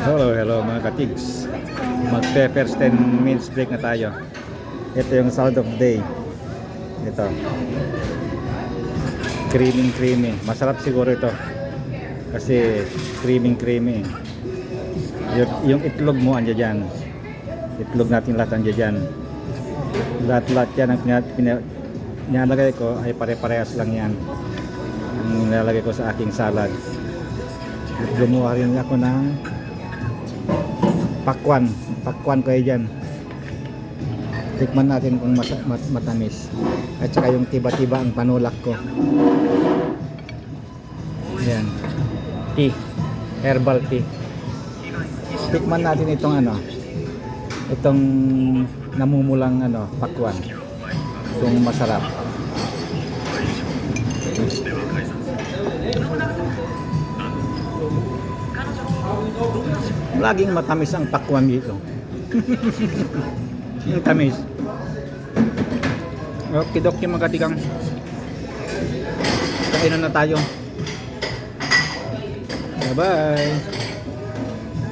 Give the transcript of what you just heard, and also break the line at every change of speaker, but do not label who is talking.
Hello, hello mga katigs. Magpe first 10 minutes break na tayo. Ito yung salad of day. Ito. Creamy creamy. Masarap siguro ito. Kasi creamy creamy. Yung, yung itlog mo andyan dyan. Itlog natin lahat andyan dyan. Lahat-lahat yan ang pina, pina, nilalagay ko ay pare-parehas lang yan. Ang nilalagay ko sa aking salad. At gumawa rin ako ng pakwan. Pakwan kayo dyan. Tikman natin kung mas, mat, matamis. At saka yung tiba-tiba ang panulak ko. Yan. Tea. Herbal tea. Tikman natin itong ano. Itong namumulang ano, pakwan. Itong masarap. Laging matamis ang pakwan dito. Yung tamis. Okay, dok yung mga katigang. Kainan na tayo. Bye-bye.